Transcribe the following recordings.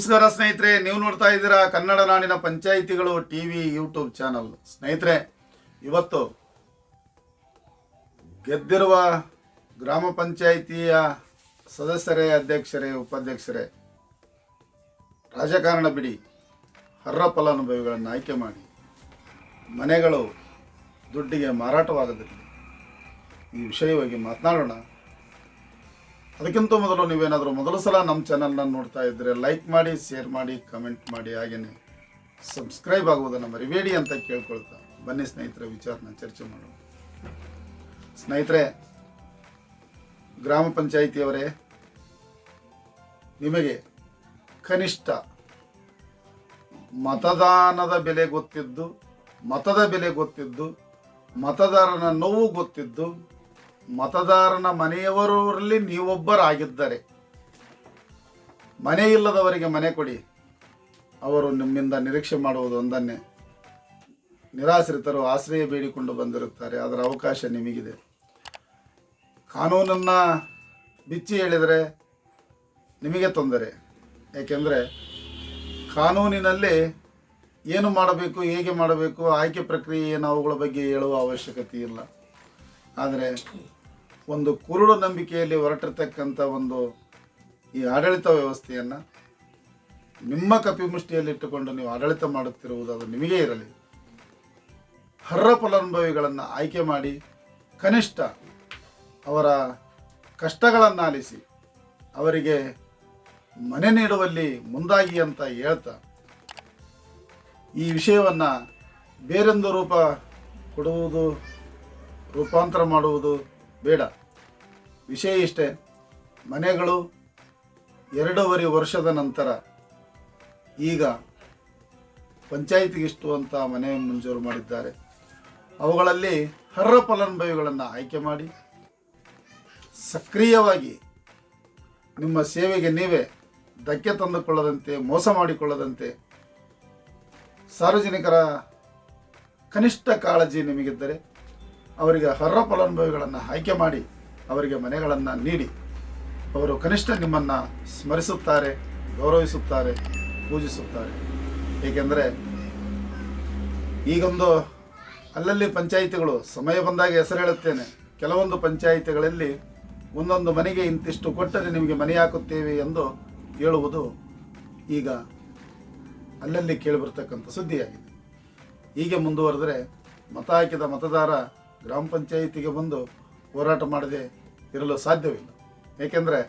ನಮಸ್ಕಾರ ಸ್ನೇಹಿತರೆ, ನೀವು ನೋಡ್ತಾ ಇದ್ದೀರಾ ಕನ್ನಡ ನಾಡಿನ ಪಂಚಾಯಿತಿಗಳು ಟಿ ವಿ ಯೂಟ್ಯೂಬ್ ಚಾನಲ್. ಸ್ನೇಹಿತರೆ, ಇವತ್ತು ಗೆದ್ದಿರುವ ಗ್ರಾಮ ಪಂಚಾಯಿತಿಯ ಸದಸ್ಯರೇ, ಅಧ್ಯಕ್ಷರೇ, ಉಪಾಧ್ಯಕ್ಷರೇ, ರಾಜಕಾರಣ ಬಿಡಿ, ಹರ್ರ ಫಲಾನುಭವಿಗಳನ್ನು ಆಯ್ಕೆ ಮಾಡಿ, ಮನೆಗಳು ದುಡ್ಡಿಗೆ ಮಾರಾಟವಾಗದಿರಲಿ. ಈ ವಿಷಯವಾಗಿ ಮಾತನಾಡೋಣ. ಅದಕ್ಕಿಂತ ಮೊದಲು ನೀವೇನಾದರೂ ಮೊದಲ ಸಲ ನಮ್ಮ ಚಾನಲ್ನ ನೋಡ್ತಾ ಇದ್ದರೆ ಲೈಕ್ ಮಾಡಿ ಶೇರ್ ಮಾಡಿ ಕಮೆಂಟ್ ಮಾಡಿ ಹಾಗೆಯೇ ಸಬ್ಸ್ಕ್ರೈಬ್ ಆಗುವುದನ್ನು ಮರಿಬೇಡಿ ಅಂತ ಕೇಳ್ಕೊಳ್ತಾ ಬನ್ನಿ ಸ್ನೇಹಿತರೆ, ವಿಚಾರನ ಚರ್ಚೆ ಮಾಡೋಣ. ಸ್ನೇಹಿತರೆ, ಗ್ರಾಮ ಪಂಚಾಯಿತಿಯವರೇ, ನಿಮಗೆ ಕನಿಷ್ಠ ಮತದಾನದ ಬೆಲೆ ಗೊತ್ತಿದ್ದು, ಮತದ ಬೆಲೆ ಗೊತ್ತಿದ್ದು, ಮತದಾರನ ನೋವು ಗೊತ್ತಿದ್ದು ಮತದಾರನ ಮನೆಯವರಲ್ಲಿ ನೀವೊಬ್ಬರಾಗಿದ್ದರೆ, ಮನೆ ಇಲ್ಲದವರಿಗೆ ಮನೆ ಕೊಡಿ. ಅವರು ನಿಮ್ಮಿಂದ ನಿರೀಕ್ಷೆ ಮಾಡುವುದು ಒಂದನ್ನೇ. ನಿರಾಶ್ರಿತರು ಆಶ್ರಯ ಬೇಡಿಕೊಂಡು ಬಂದಿರುತ್ತಾರೆ, ಅದರ ಅವಕಾಶ ನಿಮಗಿದೆ. ಕಾನೂನನ್ನು ಬಿಚ್ಚಿ ಹೇಳಿದರೆ ನಿಮಗೆ ತೊಂದರೆ. ಏಕೆಂದರೆ ಕಾನೂನಿನಲ್ಲಿ ಏನು ಮಾಡಬೇಕು, ಹೇಗೆ ಮಾಡಬೇಕು, ಆಯ್ಕೆ ಪ್ರಕ್ರಿಯೆ ಏನು ಅವುಗಳ ಬಗ್ಗೆ ಹೇಳುವ ಅವಶ್ಯಕತೆ ಇಲ್ಲ. ಆದರೆ ಒಂದು ಕುರುಡು ನಂಬಿಕೆಯಲ್ಲಿ ಹೊರಟಿರ್ತಕ್ಕಂಥ ಒಂದು ಈ ಆಡಳಿತ ವ್ಯವಸ್ಥೆಯನ್ನು ನಿಮ್ಮ ಕಪಿಮುಷ್ಟಿಯಲ್ಲಿಟ್ಟುಕೊಂಡು ನೀವು ಆಡಳಿತ ಮಾಡುತ್ತಿರುವುದು ಅದು ನಿಮಗೆ ಇರಲಿ. ಹರ್ರ ಫಲಾನುಭವಿಗಳನ್ನು ಆಯ್ಕೆ ಮಾಡಿ ಕನಿಷ್ಠ ಅವರ ಕಷ್ಟಗಳನ್ನು ಆಲಿಸಿ ಅವರಿಗೆ ಮನೆ ನೀಡುವಲ್ಲಿ ಮುಂದಾಗಿ ಅಂತ ಹೇಳ್ತಾ ಈ ವಿಷಯವನ್ನು ಬೇರೊಂದು ರೂಪ ಕೊಡುವುದು, ರೂಪಾಂತರ ಮಾಡುವುದು ಬೇಡ. ವಿಷಯ ಇಷ್ಟೇ. ಮನೆಗಳು ಎರಡೂವರೆ ವರ್ಷದ ನಂತರ ಈಗ ಪಂಚಾಯಿತಿಗಿಷ್ಟು ಅಂತ ಮನೆ ಮಂಜೂರು ಮಾಡಿದ್ದಾರೆ. ಅವುಗಳಲ್ಲಿ ಹರ್ರ ಫಲಾನುಭವಿಗಳನ್ನು ಆಯ್ಕೆ ಮಾಡಿ ಸಕ್ರಿಯವಾಗಿ ನಿಮ್ಮ ಸೇವೆಗೆ ನೀವೇ ಧಕ್ಕೆ ತಂದುಕೊಳ್ಳದಂತೆ, ಮೋಸ ಮಾಡಿಕೊಳ್ಳದಂತೆ ಸಾರ್ವಜನಿಕರ ಕನಿಷ್ಠ ಕಾಳಜಿ ನಿಮಗಿದ್ದರೆ ಅವರಿಗೆ ಹರ್ರ ಫಲಾನುಭವಿಗಳನ್ನು ಆಯ್ಕೆ ಮಾಡಿ ಅವರಿಗೆ ಮನೆಗಳನ್ನು ನೀಡಿ. ಅವರು ಕನಿಷ್ಠ ನಿಮ್ಮನ್ನು ಸ್ಮರಿಸುತ್ತಾರೆ, ಗೌರವಿಸುತ್ತಾರೆ, ಪೂಜಿಸುತ್ತಾರೆ. ಏಕೆಂದರೆ ಈಗೊಂದು ಅಲ್ಲಲ್ಲಿ ಪಂಚಾಯಿತಿಗಳು, ಸಮಯ ಬಂದಾಗ ಹೆಸರು ಹೇಳುತ್ತೇನೆ. ಕೆಲವೊಂದು ಪಂಚಾಯಿತಿಗಳಲ್ಲಿ ಒಂದೊಂದು ಮನೆಗೆ ಇಂತಿಷ್ಟು ಕೊಟ್ಟರೆ ನಿಮಗೆ ಮನೆ ಹಾಕುತ್ತೇವೆ ಎಂದು ಹೇಳುವುದು ಈಗ ಅಲ್ಲಲ್ಲಿ ಕೇಳಿಬರ್ತಕ್ಕಂಥ ಸುದ್ದಿಯಾಗಿದೆ. ಹೀಗೆ ಮುಂದುವರೆದರೆ ಮತ ಹಾಕಿದ ಮತದಾರ ಗ್ರಾಮ ಪಂಚಾಯಿತಿಗೆ ಬಂದು ಹೋರಾಟ ಮಾಡದೆ ಇರಲು ಸಾಧ್ಯವಿಲ್ಲ. ಏಕೆಂದರೆ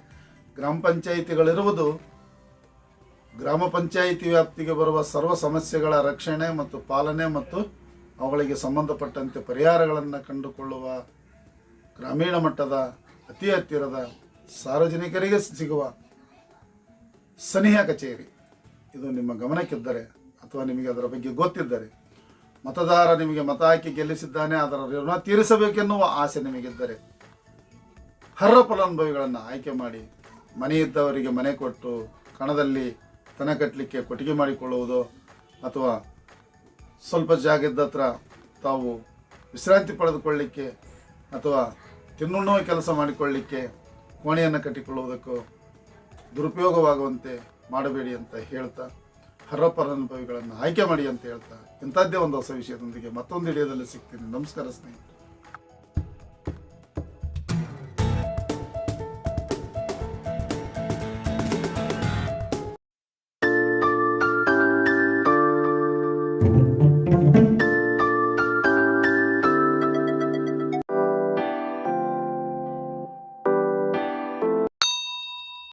ಗ್ರಾಮ ಪಂಚಾಯಿತಿಗಳಿರುವುದು ಗ್ರಾಮ ಪಂಚಾಯಿತಿ ವ್ಯಾಪ್ತಿಗೆ ಬರುವ ಸರ್ವ ಸಮಸ್ಯೆಗಳ ರಕ್ಷಣೆ ಮತ್ತು ಪಾಲನೆ ಮತ್ತು ಅವುಗಳಿಗೆ ಸಂಬಂಧಪಟ್ಟಂತೆ ಪರಿಹಾರಗಳನ್ನು ಕಂಡುಕೊಳ್ಳುವ ಗ್ರಾಮೀಣ ಮಟ್ಟದ, ಅತಿ ಹತ್ತಿರದ, ಸಾರ್ವಜನಿಕರಿಗೆ ಸಿಗುವ ಸನಿಹ ಕಚೇರಿ. ಇದು ನಿಮ್ಮ ಗಮನಕ್ಕಿದ್ದರೆ ಅಥವಾ ನಿಮಗೆ ಅದರ ಬಗ್ಗೆ ಗೊತ್ತಿದ್ದರೆ, ಮತದಾರ ನಿಮಗೆ ಮತ ಹಾಕಿ ಗೆಲ್ಲಿಸಿದ್ದಾನೆ, ಅದರ ಋಣ ತೀರಿಸಬೇಕೆನ್ನುವ ಆಸೆ ನಿಮಗಿದ್ದರೆ ಹರ್ರ ಫಲಾನುಭವಿಗಳನ್ನು ಆಯ್ಕೆ ಮಾಡಿ ಮನೆ ಇದ್ದವರಿಗೆ ಮನೆ ಕೊಟ್ಟು ಕಣದಲ್ಲಿ ತನ ಕಟ್ಟಲಿಕ್ಕೆ ಕೊಟ್ಟಿಗೆ ಮಾಡಿಕೊಳ್ಳುವುದು ಅಥವಾ ಸ್ವಲ್ಪ ಜಾಗ ಇದ್ದ ಹತ್ರ ತಾವು ವಿಶ್ರಾಂತಿ ಪಡೆದುಕೊಳ್ಳಿಕ್ಕೆ ಅಥವಾ ತಿನ್ನುಣ್ಣುವ ಕೆಲಸ ಮಾಡಿಕೊಳ್ಳಿಕ್ಕೆ ಕೋಣೆಯನ್ನು ಕಟ್ಟಿಕೊಳ್ಳುವುದಕ್ಕೂ ದುರುಪಯೋಗವಾಗುವಂತೆ ಮಾಡಬೇಡಿ ಅಂತ ಹೇಳ್ತಾ ಹರ್ರ ಫಲಾನುಭವಿಗಳನ್ನು ಆಯ್ಕೆ ಮಾಡಿ ಅಂತ ಹೇಳ್ತಾ ಇಂಥದ್ದೇ ಒಂದು ಹೊಸ ವಿಷಯದೊಂದಿಗೆ ಮತ್ತೊಂದು ವಿಡಿಯೋದಲ್ಲಿ ಸಿಗ್ತೀನಿ. ನಮಸ್ಕಾರ ಸ್ನೇಹಿತರೆ.